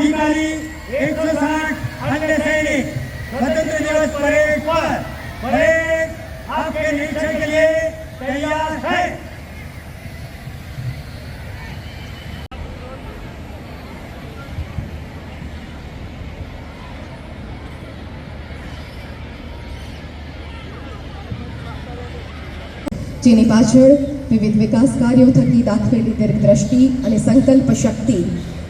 अधिकारी एक सौ साठ अन्य सैनिक स्वतंत्र दिवस परेड पर परेड आपके निरीक्षण के लिए तैयार है જેની પાછળ વિવિધ વિકાસ કાર્યો થકી દાખવેલી દીર્ઘદ્રષ્ટિ અને સંકલ્પ શક્તિ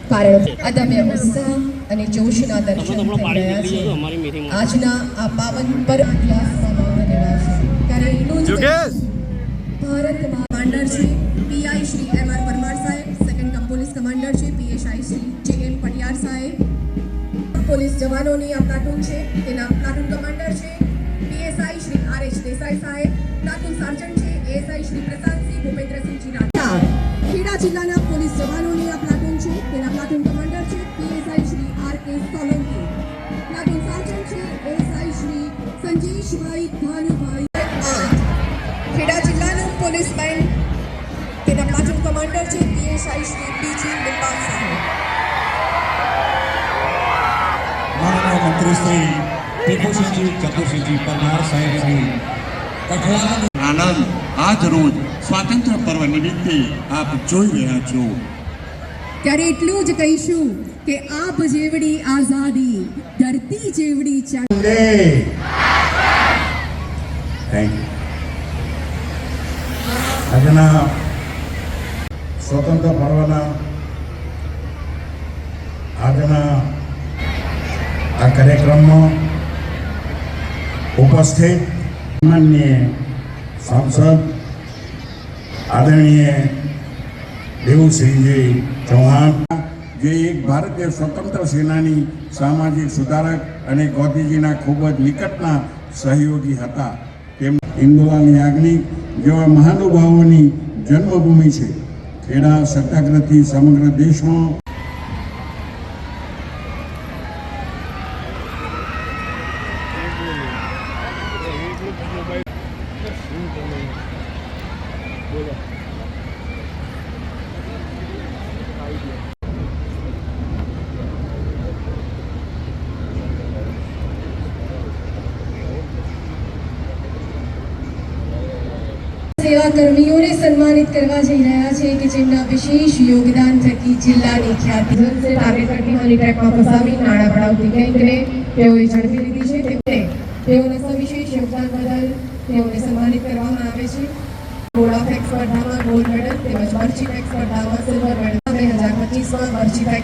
કારણ અદમ્ય ઉત્સાહ અને જોશના દર્શન થઈ રહ્યા છે. આજના આ પાવન પર્વ ત્યારે જ ભારતમાં કમાન્ડર છે PI Shri M R Parmar સાહેબ સેકન્ડ કમ પોલીસ કમાન્ડર છે PSI Shri J M Patiyar સાહેબ. પોલીસ જવાનોની આ પ્લાટૂન છે તેના પ્લાટૂન કમાન્ડર છે PSI Shri R H Desai સાહેબ પ્લાટૂન સાર્જન્ટ છે એએસઆઈ શ્રી પ્રશાંતસિંહ ભૂપેન્દ્રસિંહ રાઠા ખેડા જિલ્લાના પોલીસ જવાનોની આ પ્લાટૂન છે. તેના પ્લાટૂન કમાન્ડર છે PSI Shri R K Solanki. Platoon sergeant છે એએસઆઈ શ્રી સંજેશભાઈ ભાનુભાઈ. ખેડા જિલ્લાનું પોલીસ બેન્ડ તેના પ્લાટૂન કમાન્ડર છે PSI Shri P G Nipal સાહેબ. મંત્રી શ્રી ટીપુસિંહજી ચતુરસિંહજી પરમાર સાહેબ શ્રી આનંદ. આજ રોજ સ્વાતંત્ર્ય પર્વ નિમિત્તે આપ જોઈ રહ્યા છો. ત્યારે એટલું જ કહીશું કે આપ જેવડી આઝાદી ધરતી જેવડી ચાલે થેન્ક યુ આજના સ્વતંત્ર પર્વના આજના આ કાર્યક્રમમાં ઉપસ્થિત માન્ય સાંસદ આદરણીય દેવુસિંહજી ચૌહાણ, જે એક ભારતીય સ્વતંત્ર સેનાની સામાજિક સુધારક અને ગાંધીજીના ખૂબ જ નિકટના સહયોગી હતા. તેમ ઇન્દુલાલ યાજ્ઞિક જેવા મહાનુભાવોની જન્મભૂમિ છે. ખેડા સત્યાગ્રહથી સમગ્ર દેશમાં સન્માનિત કરવા જઈ રહ્યા છે કે જેમના વિશેષ યોગદાન થકી જિલ્લાની ખ્યાતિ જનસે ટાર્ગેટ કરતી હની ટ્રેકમાં ફસાવી નાણાં પડાવતી ગેંગને તેઓએ ઝડપી લીધી છે. તેમને તેઓના સવિશેષ યોગદાન બદલ તેઓને સન્માનિત કરવામાં આવે છે.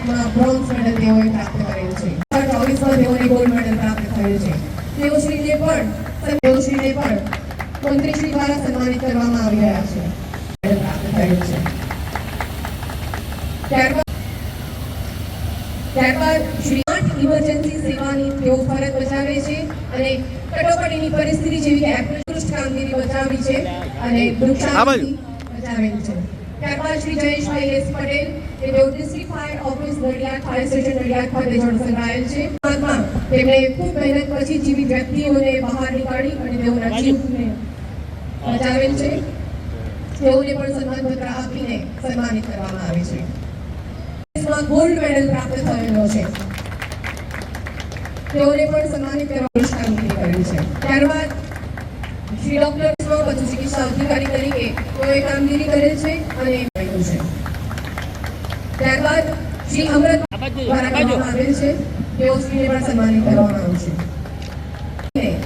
ફેંકમાં બ્રોન્ઝ મેડલ તેઓએ પ્રાપ્ત કરેલ છે. ચોવીસમાં તેઓને ગોલ્ડ મેડલ પ્રાપ્ત થયેલ છે. તેઓ પણ તેઓ પણ મંત્રીશ્રી દ્વારા સન્માનિત કરવામાં આવી રહ્યા છે. મેડલ પ્રાપ્ત થયેલ છે. ત્યારબાદ ત્યારબાદ શ્રી આઠ ઇમરજન્સી સેવાની તેઓ ફરજ બજાવે છે અને કટોકટીની પરિસ્થિતિ જેવી કે ઉત્કૃષ્ટ કામગીરી બજાવી છે અને વૃક્ષારોપણ બજાવેલ છે. ત્યારબાદ શ્રી જયેશભાઈ એસ પટેલ કે તેઓ district fire office Nadiad fire station Nadiad ખાતે જોડ સંકળાયેલ છે. બાદમાં તેમણે ખૂબ મહેનત પછી જીવિત વ્યક્તિઓને બહાર નીકાળી અને તેઓના જીવને બચાવેલ છે. તેઓને પણ સન્માનપત્ર આપીને સન્માનિત કરવામાં આવે છે. ગોલ્ડ મેડલ પ્રાપ્ત થયેલો છે. તેઓને પણ સન્માનિત કરવા કામગીરી કરેલ છે. ત્યારબાદ શ્રી ડોક્ટર પશુ ચિકિત્સા અધિકારી તરીકે તેઓએ કામગીરી કરેલ છે અને શ્રી અમૃત દ્વારા કરવામાં આવેલ છે. તેઓ શ્રીને પણ સન્માનિત કરવામાં આવશે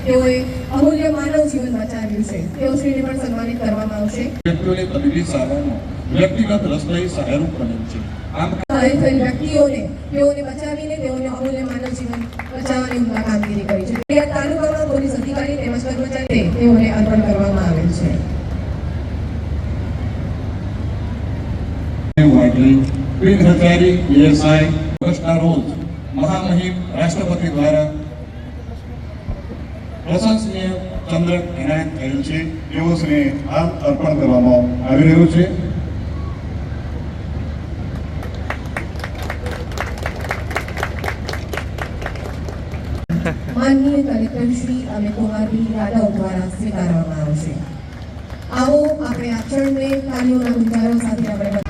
તેઓએ અમૂલ્ય માનવ જીવન બચાવ્યું છે. તેઓ શ્રીને પણ સન્માનિત કરવામાં આવશે. વ્યક્તિઓને તબીબી સારવારમાં વ્યક્તિગત રસપ્રદ સહાયરૂપ બને છે. આમ ઘાયલ થયેલ વ્યક્તિઓને તેઓને બચાવીને તેઓને અમૂલ્ય માનવ જીવન બચાવવાની ઉમદા કામગીરી કરી છે. નડિયાદ તાલુકામાં પોલીસ અધિકારી તેમજ કર્મચારી તેઓને અર્પણ કરવામાં આવેલ છે. વાઘલી બિન હથિયારી પીએસઆઈ વર્ષના રોજ મહામહિમ રાષ્ટ્રપતિ દ્વારા પ્રશંસનીય ચંદ્રક એનાયત થયેલ છે તેઓ શ્રી આમ અર્પણ કરવામાં આવી રહ્યું છે માનનીય કલેક્ટર શ્રી અમિત કુમારજી યાદવ દ્વારા સ્વીકારવામાં આવશે આવો આપણે આ ક્ષણને તાલીઓના ગુંજારો સાથે આપણે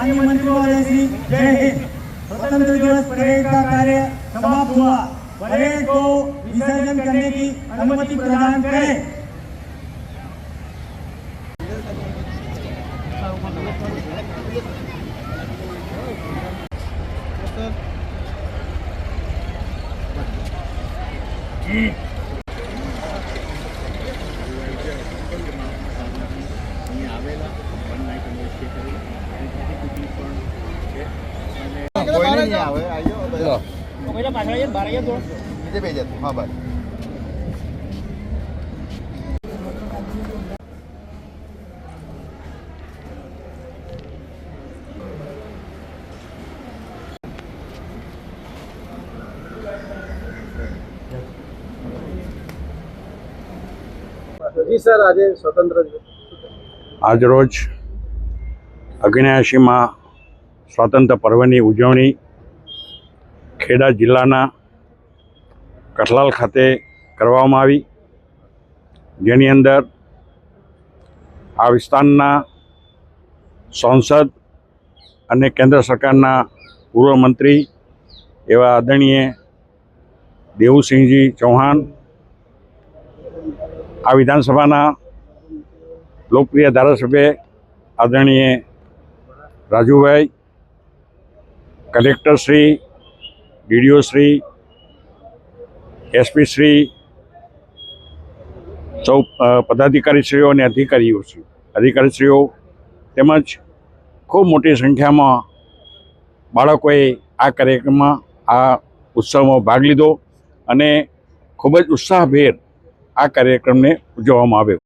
माननीय मंत्री महोदय श्री जय हिंद स्वतंत्र दिवस परेड का कार्य समाप्त हुआ परेड को विसर्जन करने की अनुमति प्रदान करें બસ જી સર આજે આજરોજ અગ્નેયાશીમાં સ્વાતંત્ર્ય પર્વની ઉજવણી ખેડા જિલ્લાના કઠલાલ ખાતે કરવામાં આવી. જેની અંદર આ વિસ્તારના સાંસદ અને કેન્દ્ર સરકારના પૂર્વ મંત્રી એવા આદરણીય દેવુસિંહજી ચૌહાણ, આ વિધાનસભાના લોકપ્રિય ધારાસભ્ય આદરણીય Rajubhai, collector Shri, DDO Shri, SP Shri, સૌ પદાધિકારીશ્રીઓ અને અધિકારીઓ શ્રી, અધિકારીશ્રીઓ તેમજ ખૂબ મોટી સંખ્યામાં બાળકોએ આ કાર્યક્રમમાં, આ ઉત્સવમાં ભાગ લીધો અને ખૂબ જ ઉત્સાહભેર આ કાર્યક્રમને ઉજવવામાં આવ્યો.